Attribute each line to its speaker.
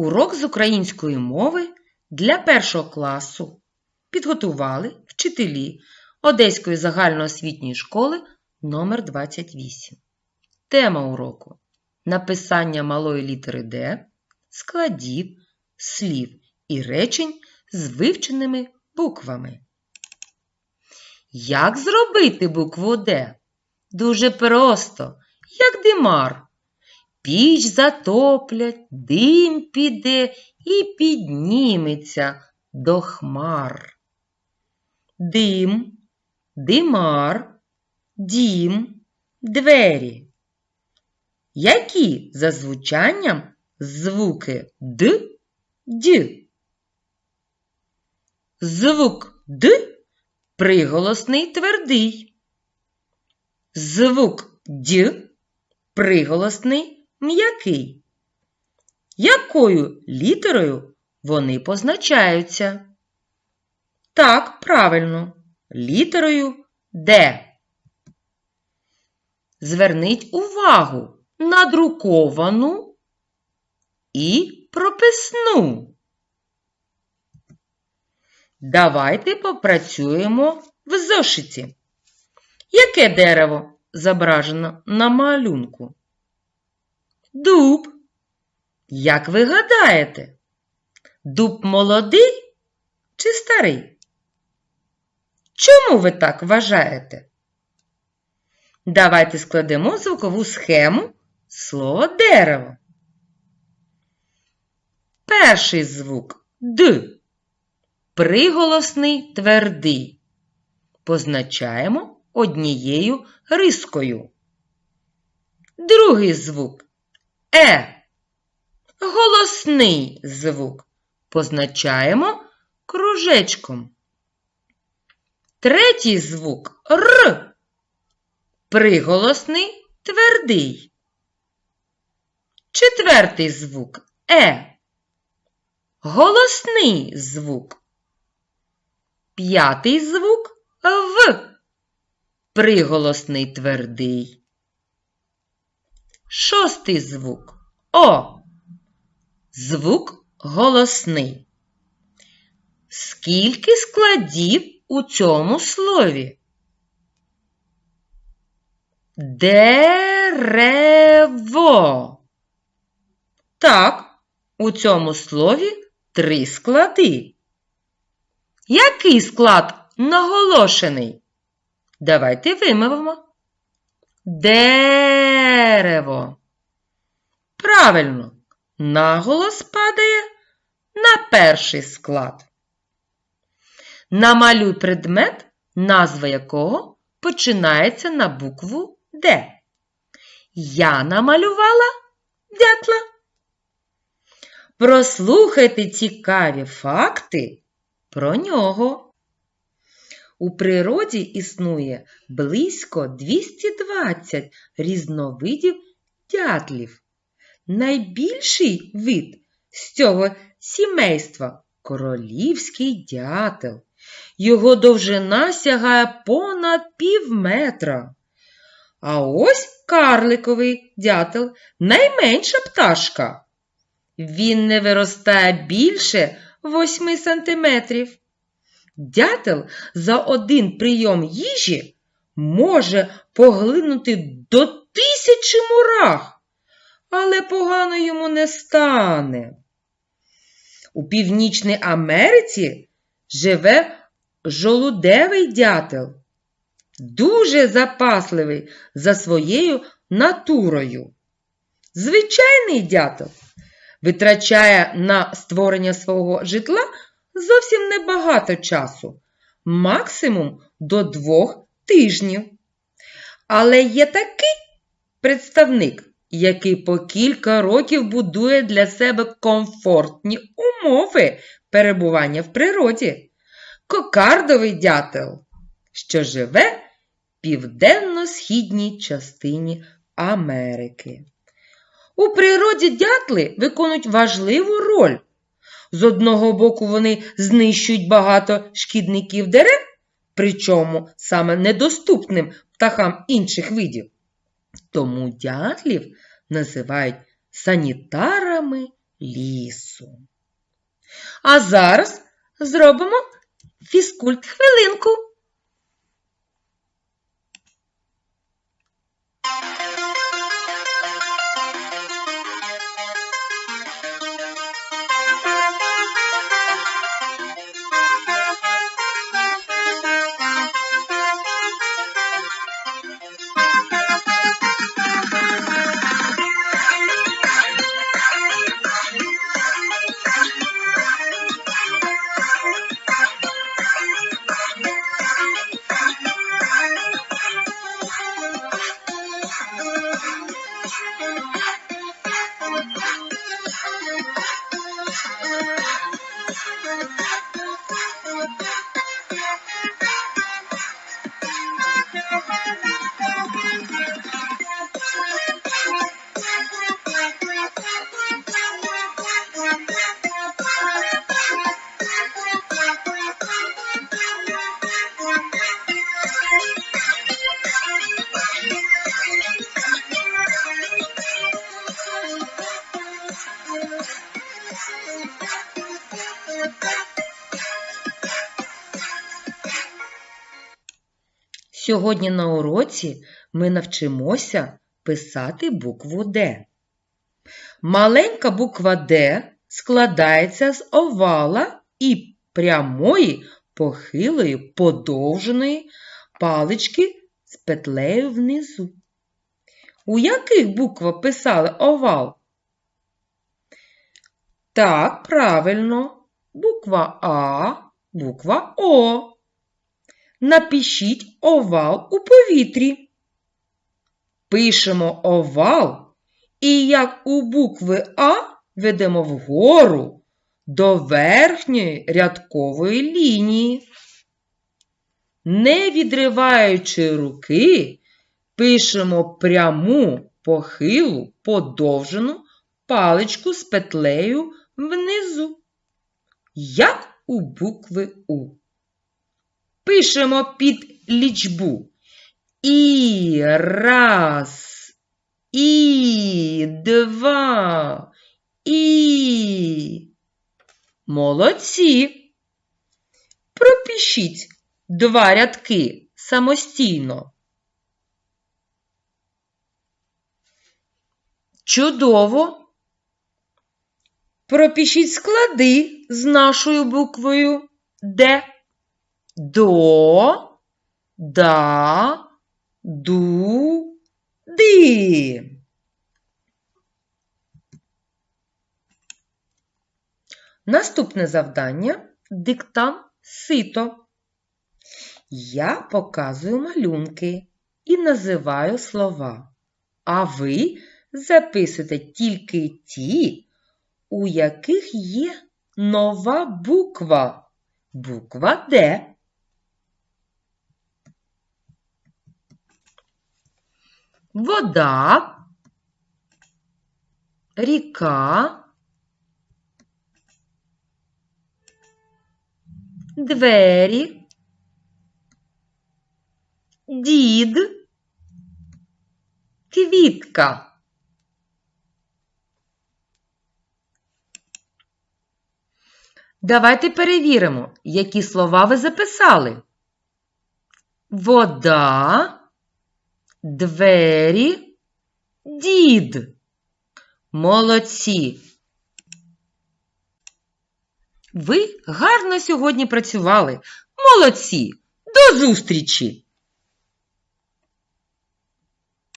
Speaker 1: Урок з української мови для першого класу підготували вчителі Одеської загальноосвітньої школи номер 28 Тема уроку Написання малої літери Д, складів, слів і речень з вивченими буквами. Як зробити букву Д? Дуже просто, як димар. Піч затоплять, дим піде і підніметься до хмар. Дим, димар, дім, двері. Які за звучанням звуки Д, Д? Звук Д приголосний твердий. Звук Д приголосний м'який. Якою літерою вони позначаються? Так, правильно, літерою Д. Зверніть увагу на друковану і прописну. Давайте попрацюємо в зошиті. Яке дерево зображено на малюнку? Дуб. Як ви гадаєте? Дуб молодий чи старий? Чому ви так вважаєте? Давайте складемо звукову схему слова дерево. Перший звук Д. Приголосний твердий. Позначаємо однією рискою. Другий звук Е. Голосний звук позначаємо кружечком. Третій звук Р. Приголосний твердий. Четвертий звук Е. Голосний звук. П'ятий звук В. Приголосний твердий. Шостий звук О. Звук голосний. Скільки складів у цьому слові? Дерево. Так, у цьому слові три склади. Який склад наголошений? Давайте вимовимо. Дерево. Правильно, наголос падає на перший склад. Намалюй предмет, назва якого починається на букву Д. Я намалювала дятла. Прослухайте цікаві факти про нього. У природі існує близько 220 різновидів дятлів. Найбільший вид з цього сімейства королівський дятел. Його довжина сягає понад пів метра. А ось карликовий дятел найменша пташка. Він не виростає більше 8 сантиметрів. Дятел за один прийом їжі може поглинути до тисячі мурах, але погано йому не стане. У Північній Америці живе жолудевий дятел, дуже запасливий за своєю натурою. Звичайний дятел витрачає на створення свого житла зовсім небагато часу, максимум до двох тижнів. Але є такий представник, який по кілька років будує для себе комфортні умови перебування в природі. Кокардовий дятел, що живе в південно-східній частині Америки. У природі дятли виконують важливу роль. З одного боку, вони знищують багато шкідників дерев, причому саме недоступним птахам інших видів. Тому дятлів називають санітарами лісу. А зараз зробимо фізкульт хвилинку. Thank you. Сьогодні на уроці ми навчимося писати букву Д. Маленька буква Д складається з овала і прямої похилої подовженої палички з петлею внизу. У яких буквах писали овал? Так, правильно, буква А, буква О. Напишіть овал у повітрі. Пишемо овал і як у букви А ведемо вгору до верхньої рядкової лінії. Не відриваючи руки, пишемо пряму похилу подовжену паличку з петлею внизу, як у букви У. Пишемо під лічбу. І раз, і два, і. Молодці. Пропишіть два рядки самостійно. Чудово. Пропишіть склади з нашою буквою Д. До, да, ду, ди. Наступне завдання диктант сито. Я показую малюнки і називаю слова, а ви записуєте тільки ті, у яких є нова буква. Буква Д. Вода, ріка, двері, дід, квітка. Давайте перевіримо, які слова ви записали. Вода, двері, дід. Молодці. Ви гарно сьогодні працювали. Молодці. До зустрічі!